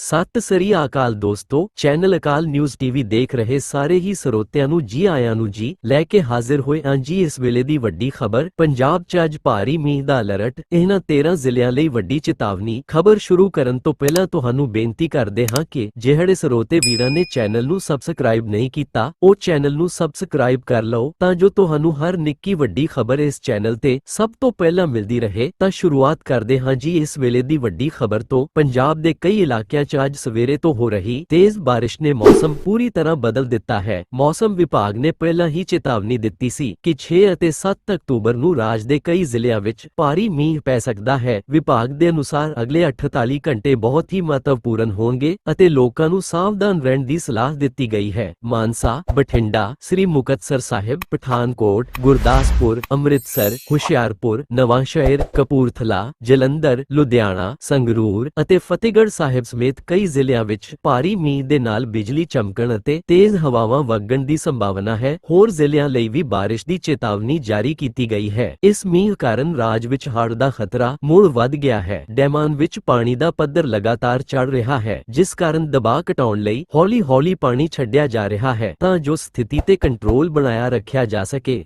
ਸਤਿ ਸ੍ਰੀ ਅਕਾਲ ਦੋਸਤੋ, ਚੈਨਲ ਅਕਾਲ news TV ਦੇਖ ਰਹੇ ਸਾਰੇ ਹੀ ਸਰੋਤਿਆਂ ਨੂੰ ਜੀ ਆਇਆਂ ਨੂੰ ਜੀ, ਲੈ ਕੇ ਹਾਜ਼ਰ ਹੋਏ ਹਾਂ ਜੀ ਇਸ ਵੇਲੇ ਦੀ ਵੱਡੀ ਖਬਰ, ਪੰਜਾਬ 'ਚ ਅੱਜ ਭਾਰੀ ਮੀਂਹ ਦਾ ਅਲਰਟ ਇਹਨਾਂ 13 ਜ਼ਿਲ੍ਹਿਆਂ ਲਈ ਵੱਡੀ ਚੇਤਾਵਨੀ, ਖਬਰ ਸ਼ੁਰੂ ਕਰਨ ਤੋਂ ਪਹਿਲਾਂ ਤੁਹਾਨੂੰ ਬੇਨਤੀ ਕਰਦੇ ਹਾਂ ਕਿ ਜਿਹੜੇ ਸਰੋਤੇ ਵੀਰਾਂ ਨੇ ਚੈਨਲ ਨੂੰ ਸਬਸਕ੍ਰਾਈਬ ਨਹੀਂ ਕੀਤਾ, ਉਹ ਚੈਨਲ ਨੂੰ ਸਬਸਕ੍ਰਾਈਬ ਕਰ ਲਓ, ਤਾਂ ਜੋ ਤੁਹਾਨੂੰ ਹਰ ਨਿੱਕੀ ਵੱਡੀ ਖਬਰ ਇਸ ਚੈਨਲ ਤੇ ਸਭ ਤੋਂ ਪਹਿਲਾਂ ਮਿਲਦੀ ਰਹੇ, ਤਾਂ ਸ਼ੁਰੂਆਤ ਕਰਦੇ ਹਾਂ ਜੀ ਇਸ ਵੇਲੇ ਦੀ ਵੱਡੀ ਖਬਰ ਤੋਂ, ਪੰਜਾਬ ਦੇ ਕਈ ਇਲਾਕਿਆਂ 'ਚ ਅੱਜ ਸਵੇਰੇ ਤੋਂ ਹੋ ਰਹੀ ਤੇਜ਼ ਬਾਰਿਸ਼ ਨੇ ਮੌਸਮ ਪੂਰੀ ਤਰ੍ਹਾਂ ਬਦਲ ਦਿੱਤਾ ਹੈ। ਮੌਸਮ ਵਿਭਾਗ ਨੇ ਪਹਿਲਾਂ ਹੀ ਚੇਤਾਵਨੀ ਦਿੱਤੀ ਸੀ ਕਿ 6 ਅਤੇ 7 ਅਕਤੂਬਰ ਨੂੰ ਰਾਜ ਦੇ ਕਈ ਜ਼ਿਲ੍ਹਿਆਂ ਵਿੱਚ ਭਾਰੀ ਮੀਂਹ ਪੈ ਸਕਦਾ ਹੈ। ਵਿਭਾਗ ਦੇ ਅਨੁਸਾਰ ਅਗਲੇ 48 ਘੰਟੇ ਬਹੁਤ ਹੀ ਮਹੱਤਵਪੂਰਨ ਹੋਣਗੇ ਅਤੇ ਲੋਕਾਂ ਨੂੰ ਸਾਵਧਾਨ ਰਹਿਣ ਦੀ ਸਲਾਹ ਦਿੱਤੀ ਗਈ ਹੈ। ਮਾਨਸਾ, ਬਠਿੰਡਾ, ਸ੍ਰੀ ਮੁਕਤਸਰ ਸਾਹਿਬ, ਪਠਾਨਕੋਟ, ਗੁਰਦਾਸਪੁਰ, ਅੰਮ੍ਰਿਤਸਰ, ਹੁਸ਼ਿਆਰਪੁਰ, ਨਵਾਂਸ਼ਹਿਰ, ਕਪੂਰਥਲਾ, ਜਲੰਧਰ, ਲੁਧਿਆਣਾ, ਸੰਗਰੂਰ ਅਤੇ ਫਤਿਹਗੜ੍ਹ ਸਾਹਿਬ ਸਮੇਤ ਕਈ ਜ਼ਿਲ੍ਹਿਆਂ ਵਿੱਚ ਭਾਰੀ ਮੀਂਹ ਦੇ ਨਾਲ ਬਿਜਲੀ ਚਮਕਣ ਅਤੇ ਤੇਜ਼ ਹਵਾਵਾਂ ਵਗਣ ਦੀ ਸੰਭਾਵਨਾ ਹੈ। ਹੋਰ ਜ਼ਿਲ੍ਹਿਆਂ ਲਈ ਵੀ ਬਾਰਿਸ਼ ਦੀ ਚੇਤਾਵਨੀ ਜਾਰੀ ਕੀਤੀ ਗਈ ਹੈ। ਇਸ ਮੀਂਹ ਕਾਰਨ ਰਾਜ ਵਿੱਚ ਹੜ੍ਹ ਦਾ ਖਤਰਾ ਮੁੜ ਵੱਧ ਗਿਆ ਹੈ। ਡੈਮਾਂ ਵਿੱਚ ਪਾਣੀ ਦਾ ਪੱਧਰ ਲਗਾਤਾਰ ਚੜ ਰਿਹਾ ਹੈ, ਜਿਸ ਕਾਰਨ ਦਬਾਅ ਘਟਾਉਣ ਲਈ ਹੌਲੀ-ਹੌਲੀ ਪਾਣੀ ਛੱਡਿਆ ਜਾ ਰਿਹਾ ਹੈ ਤਾਂ ਜੋ ਸਥਿਤੀ ਤੇ ਕੰਟਰੋਲ ਬਣਾਇਆ ਰੱਖਿਆ ਜਾ ਸਕੇ।